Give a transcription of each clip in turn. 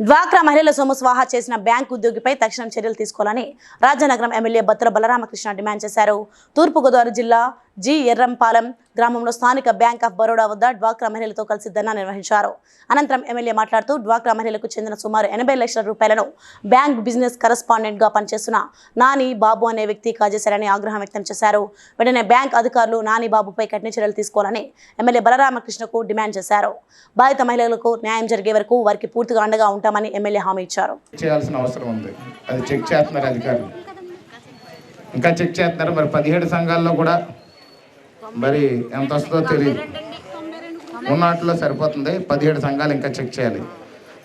డ్వాక్రా మహిళల సొమ్ము స్వాహా చేసిన బ్యాంకు ఉద్యోగిపై తక్షణం చర్యలు తీసుకోవాలని రాజనగరం ఎమ్మెల్యే బత్తుల బలరామకృష్ణ డిమాండ్ చేశారు. తూర్పుగోదావరి జిల్లా జి. ఎర్రంపాలెం గ్రామంలో స్థానిక బ్యాంక్ ఆఫ్ బరోడా వద్ద డ్వాక్రా మహిళలతో కలిసి ధర్నా నిర్వహించారు. అనంతరం ఎమ్మెల్యే మాట్లాడుతూ డ్వాక్రా మహిళలకు చెందిన సుమారు ఎనభై లక్షల రూపాయలను బ్యాంక్ బిజినెస్ కరస్పాండెంట్గా పనిచేస్తున్న నాని బాబు అనే వ్యక్తి కాజేశారని ఆగ్రహం వ్యక్తం చేశారు. వెంటనే బ్యాంక్ అధికారులు నాని బాబుపై కఠిన చర్యలు తీసుకోవాలని ఎమ్మెల్యే బలరామకృష్ణకు డిమాండ్ చేశారు. బాధిత మహిళలకు న్యాయం జరిగే వరకు వారికి పూర్తిగా అండగా ఉంటామని ఎమ్మెల్యే హామీ ఇచ్చారు. చేయాల్సిన అవసరం ఉంది. అది చెక్ చేస్తున్నారు అధికారులు. ఇంకా చెక్ చేస్తున్నారు. మరి పదిహేడు సంఘాల్లో కూడా మరి ఎంత వస్తుందో తెలియదు ఉన్నట్లో సరిపోతుంది. పదిహేడు సంఘాలు ఇంకా చెక్ చేయాలి.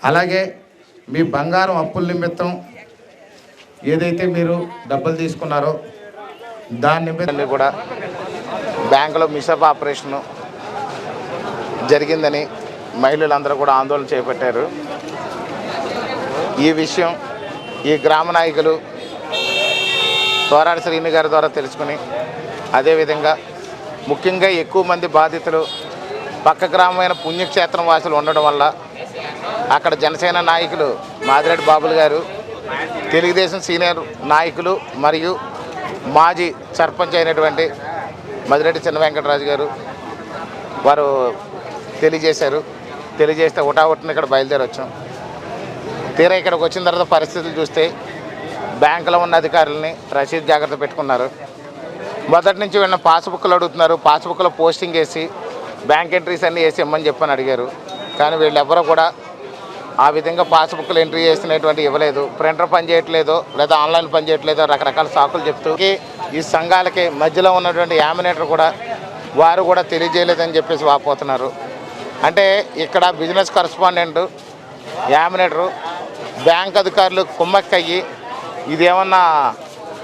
అలాగే మీ బంగారం అప్పుల నిమిత్తం ఏదైతే మీరు డబ్బులు తీసుకున్నారో దాని నిమిత్తం కూడా బ్యాంకులో మిషప్ ఆపరేషను జరిగిందని మహిళలందరూ కూడా ఆందోళన చేపట్టారు. ఈ విషయం ఈ గ్రామ నాయకులు తోరాడి శ్రీని గారి ద్వారా తెలుసుకుని అదేవిధంగా ముఖ్యంగా ఎక్కువ మంది బాధితులు పక్క గ్రామమైన పుణ్యక్షేత్రం వాసులు ఉండడం వల్ల అక్కడ జనసేన నాయకులు మాదిరెడ్డి బాబులు గారు తెలుగుదేశం సీనియర్ నాయకులు మరియు మాజీ సర్పంచ్ అయినటువంటి మదిరెడ్డి చిన్న వెంకటరాజు గారు వారు తెలియజేశారు. తెలియజేస్తే ఉటావుటిని ఇక్కడ బయలుదేరి వచ్చాం. తీరా ఇక్కడికి వచ్చిన తర్వాత పరిస్థితులు చూస్తే బ్యాంకులో ఉన్న అధికారులని రసీదు జాగ్రత్త పెట్టుకున్నారు. మొదటి నుంచి వీళ్ళని పాస్బుక్లు అడుగుతున్నారు. పాస్బుక్లో పోస్టింగ్ వేసి బ్యాంక్ ఎంట్రీస్ అన్నీ వేసి ఇమ్మని చెప్పని అడిగారు. కానీ వీళ్ళు కూడా ఆ విధంగా పాస్బుక్లు ఎంట్రీ చేసినటువంటి ఇవ్వలేదు. ప్రింటర్ పనిచేయట్లేదో లేదా ఆన్లైన్ పనిచేయట్లేదో రకరకాల సాకులు చెప్తూ ఈ సంఘాలకి మధ్యలో ఉన్నటువంటి యామినేటర్ కూడా వారు కూడా తెలియజేయలేదని చెప్పేసి వాపోతున్నారు. అంటే ఇక్కడ బిజినెస్ కరస్పాండెంట్ యామినేటరు బ్యాంక్ అధికారులు కుమ్మక్కయ్యి ఇదేమన్నా